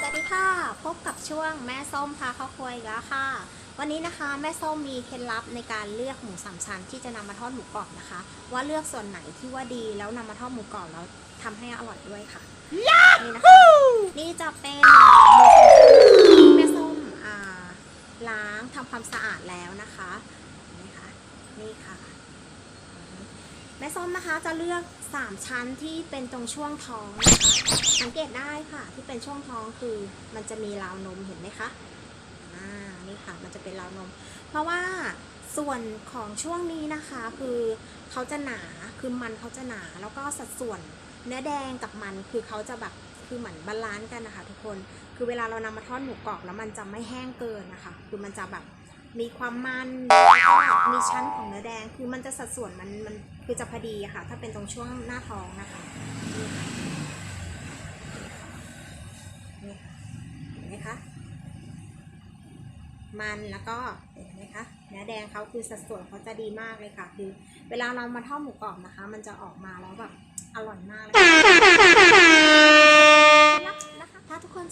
สวัสดีค่ะ พบกับช่วงแม่ส้มพาเข้าครัวอีกแล้วค่ะ วันนี้นะคะแม่ส้มมีเคล็ดลับในการเลือกหมูสามชั้นที่จะนำมาทอดหมูกรอบนะคะ ว่าเลือกส่วนไหนที่ว่าดีแล้วนำมาทอดหมูกรอบแล้วทำให้อร่อยด้วยค่ะนี่นะคะนี่จะเป็นหมูสามชั้นที่แม่ส้มอ่าล้างทำความสะอาดแล้วนะคะ นี่ค่ะ แม่ส้มนะคะจะเลือก 3 ชั้นที่เป็นตรงช่วงท้องนะคะสังเกตได้ค่ะที่เป็นช่วงท้องคือมันจะมีราวนมเห็นไหมคะอ่านี่ค่ะมันจะเป็นราวนม เพราะว่าส่วนของช่วงนี้นะคะคือเขาจะหนาคือมันเขาจะหนาแล้วก็สัดส่วนเนื้อแดงกับมันคือเขาจะแบบคือเหมือนบาลานซ์กันนะคะ ทุกคนคือเวลาเรานำมาทอดหมูกรอบแล้วมันจะไม่แห้งเกินนะคะ คือมันจะแบบ มีความมันแล้วก็มีชั้นของเนื้อแดง คือมันจะสัดส่วนมันมันคือจะพอดีอะค่ะ ถ้าเป็นตรงช่วงหน้าท้องนะคะนี่ค่ะเห็นไหมคะ มันแล้วก็เห็นไหมคะเนื้อแดงเขาคือสัดส่วนเขาจะดีมากเลยค่ะ คือ เวลาเรามาทอดหมูกรอบนะคะ มันจะออกมาแล้วแบบอร่อยมากเลย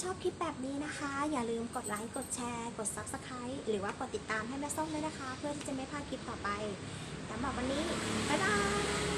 ชอบคลิปแบบนี้นะคะ อย่าลืมกดไลค์ กดแชร์ กด subscribe หรือว่ากดติดตามให้แม่ส้มด้วยนะคะ เพื่อที่จะไม่พลาดคลิปต่อไปสำหรับวันนี้ บ๊ายบาย